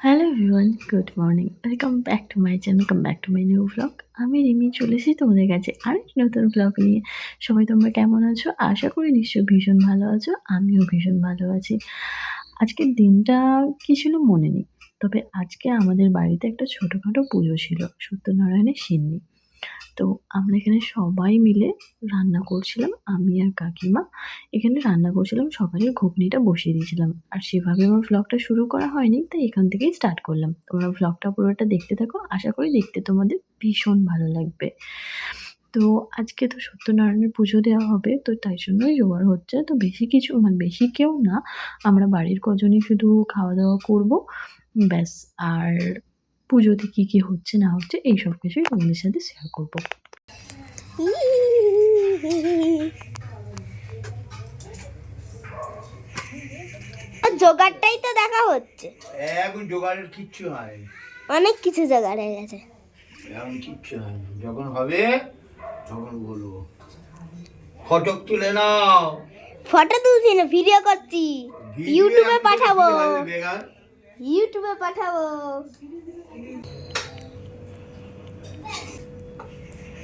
Hello everyone good morning welcome back to my channel come back to my new blog আমি রিমি চলেছি তোমাদের কাছে আরেকটি নতুন ব্লগ নিয়ে। সবাই তোমরা কেমন আছো? আশা করি নিশ্চয়ই ভীষণ ভালো আছো, আমিও ভীষণ ভালো আছি। আজকের দিনটা কী ছিল মনে নেই, তবে আজকে আমাদের বাড়িতে একটা ছোটোখাটো পুজো ছিল, সত্যনারায়ণের সিন্নি। তো আমরা এখানে সবাই মিলে রান্না করছিলাম, আমি আর কাকিমা। এখানে রান্না করছিলাম সকালের ঘুগনিটা বসিয়ে দিয়েছিলাম। আর সেভাবে আমার ভ্লগটা শুরু করা হয়নি, তাই এখান থেকেই স্টার্ট করলাম। তোমরা ভ্লগটা পুরোটা দেখতে থাকো, আশা করি দেখতে তোমাদের ভীষণ ভালো লাগবে। তো আজকে তো সত্যনারায়ণের পুজো দেওয়া হবে, তো তাই জন্যই জোগাড় হচ্ছে। তো বেশি কিছু মানে বেশি কেউ না, আমরা বাড়ির কজনই শুধু খাওয়া দাওয়া করব, ব্যাস। আর পুজোতে কী কী হচ্ছে না হচ্ছে এই সব কিছুই তোমাদের সাথে শেয়ার করব। আর জোগাড়টাই তো দেখা হচ্ছে। এখন জোগাড়ের কিচ্ছু হয় অনেক কিছু জোগাড় হয়ে গেছে। এখন কিচ্ছু হয় যখন হবে তখন বলব। ফটক তুলে নাও। ফটো তুলছি না ভিডিও করছি। ইউটিউবে পাঠাবো? ইউটিউবে পাঠাবো।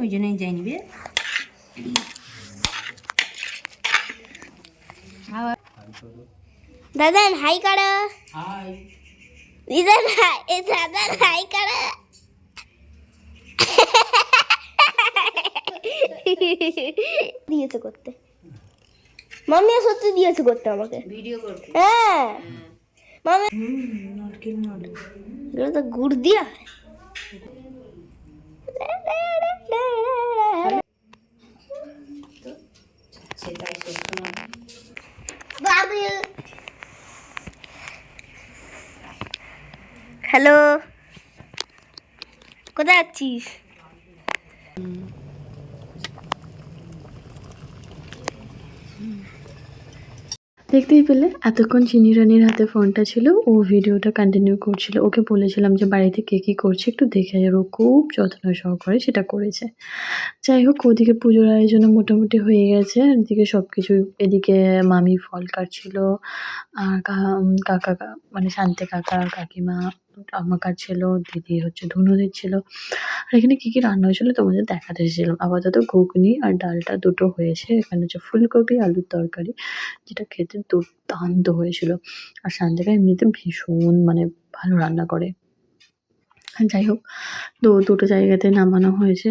ওই জন্যই যাই নিবে দাদান হাই করো। দিদান হাই এ দাদান হাই করো। দিয়েছে করতে। মামিও সত্যি দিয়েছে করতে আমাকে। ভিডিও করতে। হ্যাঁ। মামি নারকেল নাড়ু তো গুড় দিয়া হয় সেটাই সত্য না হ্যালো। কোথায় আছিস? দেখতেই পেলে, এতক্ষণ চিনি রানির হাতে ফোনটা ছিল, ও ভিডিওটা কন্টিনিউ করছিল। ওকে বলেছিলাম যে বাড়িতে কে কী করছে, একটু দেখে আর ও খুব যত্ন সহকারে সেটা করেছে। যাই হোক, ওদিকে পুজোর আয়োজনও মোটামুটি হয়ে গেছে। এদিকে সব কিছু এদিকে মামি ফল কাটছিল, আর কাকা মানে শান্তি কাকা কাকিমা আমা কাটছিল দিদি হচ্ছে ধুনো দিচ্ছিল আর এখানে কী কী রান্না হয়েছিল তোমাদের দেখাতে এসেছিলাম। আপাতত ঘুগনি আর ডালটা দুটো হয়েছে। এখানে হচ্ছে ফুলকপি, আলুর তরকারি, যেটা খেতে দুর্দান্ত হয়েছিল। আর সান্দিকা এমনিতে ভীষণ মানে ভালো রান্না করে। যাই হোক তো দুটো জায়গাতে নামানো হয়েছে।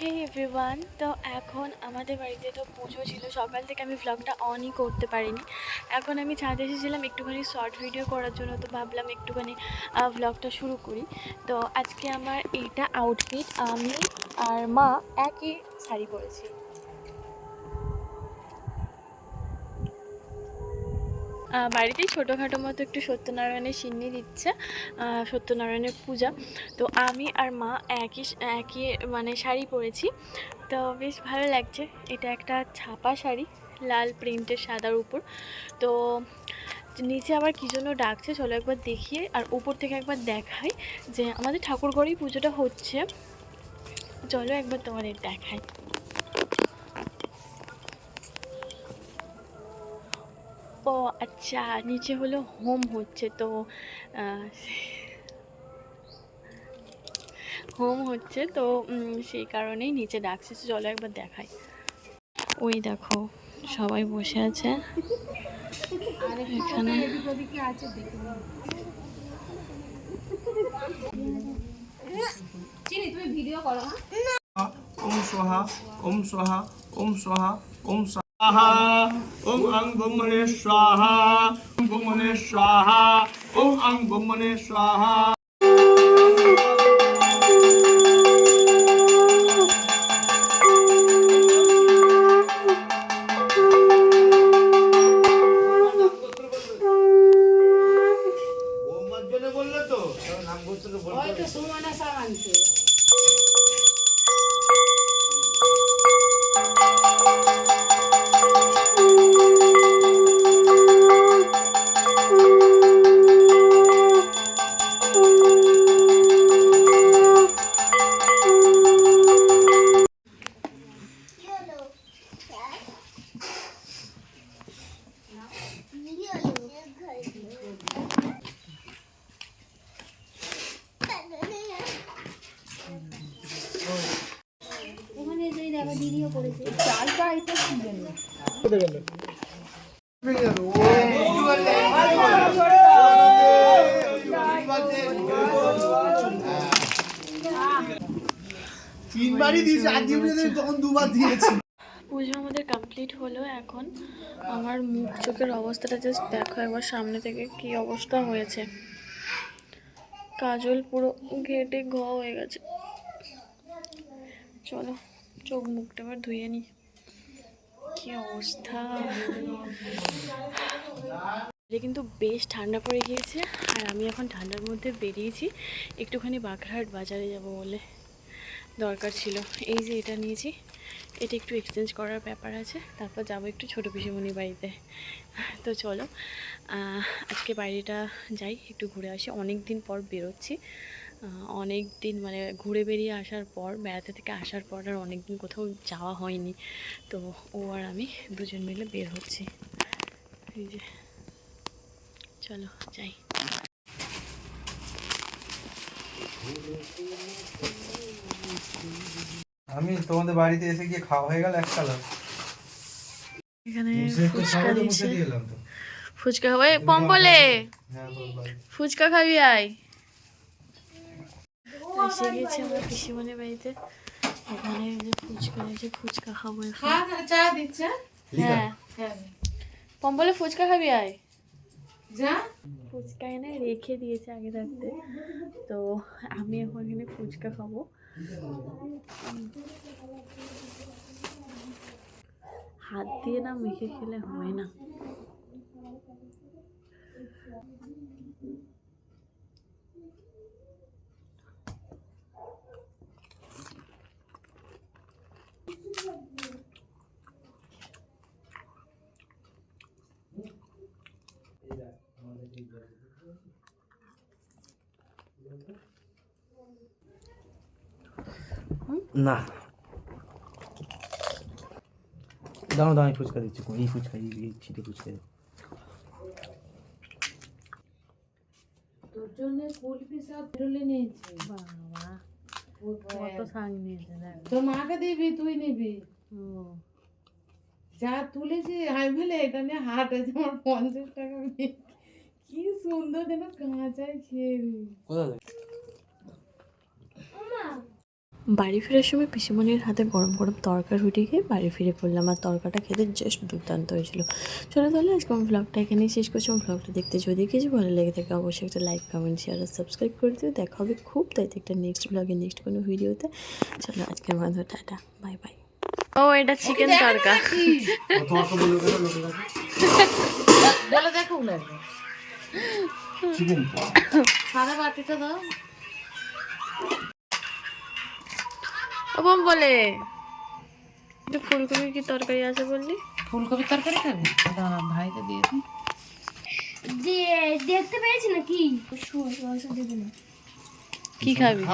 হে এভরিওয়ান তো এখন আমাদের বাড়িতে তো পুজো ছিল। সকাল থেকে আমি ভ্লগটা অনই করতে পারিনি। এখন আমি ছাদে এসেছিলাম একটুখানি শর্ট ভিডিও করার জন্য, তো ভাবলাম একটুখানি ভ্লগটা শুরু করি। তো আজকে আমার এইটা আউটফিট আমি আর মা একই শাড়ি পরেছি। বাড়িতেই ছোটোখাটো মতো একটু সত্যনারায়ণের সিন্নি দিচ্ছে সত্যনারায়ণের পূজা। তো আমি আর মা একই একই মানে শাড়ি পরেছি। তো বেশ ভালো লাগছে। এটা একটা ছাপা শাড়ি, লাল প্রিন্টের সাদার উপর। তো নিচে আবার কী জন্য ডাকছে চলো একবার দেখিয়ে আর উপর থেকে একবার দেখাই যে আমাদের ঠাকুর ঘরেই পুজোটা হচ্ছে। চলো একবার তোমাদের দেখাই। ও আচ্ছা নিচে হলো হোম হচ্ছে তো হোম হচ্ছে তো সেই কারণেই নিচে ডাকছে চলো একবার দেখাই। ওই দেখো সবাই বসে আছে। এখানে ওম স্বাহা ওম স্বাহা ওম স্বাহা ওম স্বাহা स्वाहा ओम अंग ब्रह्मणे स्वाहा ओम ब्रह्मणे स्वाहा ओम अंग ब्रह्मणे स्वाहा তিনবারই দিয়েছি আর দিউনি তখন দুবার দিয়েছি। পুজো আমাদের কমপ্লিট হলো এখন। আমার মুখ চোখের অবস্থাটা জাস্ট দেখো একবার সামনে থেকে কি অবস্থা হয়েছে। কাজল পুরো ঘেটে ঘ হয়ে গেছে। চলো চোখ মুখটা এবার ধুয়ে নি। কি অবস্থা? কিন্তু বেশ ঠান্ডা পড়ে গিয়েছে, আর আমি এখন ঠান্ডার মধ্যে বেরিয়েছি। একটুখানি বাগড়াহাট বাজারে যাব বলে দরকার ছিল। এই যে এটা নিয়েছি, এটা একটু এক্সচেঞ্জ করার ব্যাপার আছে। তারপর যাব একটু ছোটো পিসিমণির বাড়িতে। তো চলো আজকে বাইরেটা যাই, একটু ঘুরে আসি। অনেক দিন পর বেরোচ্ছি। অনেক দিন মানে ঘুরে বেরিয়ে আসার পর বেড়াতে থেকে আসার পর আর অনেক দিন কোথাও যাওয়া হয়নি। তো ও আর আমি দুজন মিলে বের হচ্ছি। এই যে চলো যাই। আমি তোমাদের বাড়িতে এসে গিয়ে খাওয়া হয়ে গেল এক কালার। এখানে ফুচকা দিয়েছে। ফুচকা হবে? পম্পলে। হ্যাঁ ফুচকা খাবি আয়। এসে গেছি আমরা পিসিমণির বাড়িতে। এখানে যে ফুচকা এসে ফুচকা খাব এখন। হ্যাঁ। পম্পলে ফুচকা খাবি আয়। ফুচকা এনে রেখে দিয়েছে আগে থাকতে তো আমি এখন এখানে ফুচকা খাব। হাত দিয়ে না মেখে খেলে হয় না। না। দাঁড়াও আমি ফুচকা দিচ্ছি এই ফুচকা এই ছিটে ফুচকা। বাবা কত শাক নিয়েছে তোর মাকে দিবি তুই নিবি। যা তুলেছি বলে এটা নিয়ে হাট আছে আমার পঞ্চাশ টাকা কি সুন্দর যেন কাঁচায় খেয়ে নিই। বাড়ি ফেরার সময় পিসিমণির হাতে গরম গরম তরকা রুটি খেয়ে বাড়ি ফিরে পড়লাম আর তরকাটা খেতে জাস্ট দুর্দান্ত হয়েছিল। চলো তাহলে আজকে আমার ব্লগটা এখানেই শেষ করছি। আমার ব্লগটা দেখতে যদি কিছু ভালো লেগে থাকে অবশ্যই একটা লাইক কমেন্ট শেয়ার আর সাবস্ক্রাইব করে দিও। দেখা হবে খুব তাইতে একটা নেক্সট ব্লগে নেক্সট কোনো ভিডিওতে চলো আজকের মতো টাটা বাই বাই ও এটা চিকেন তরকা। বলে দেখো না সারা বাটিটা দাও। বোম বলে ফুলকপি কি তরকারি আছে বললি ফুলকপির তরকারি খাবি দাঁড়া ভাইকে দিয়ে দিই দেখতে পেয়েছি নাকি কি খাবি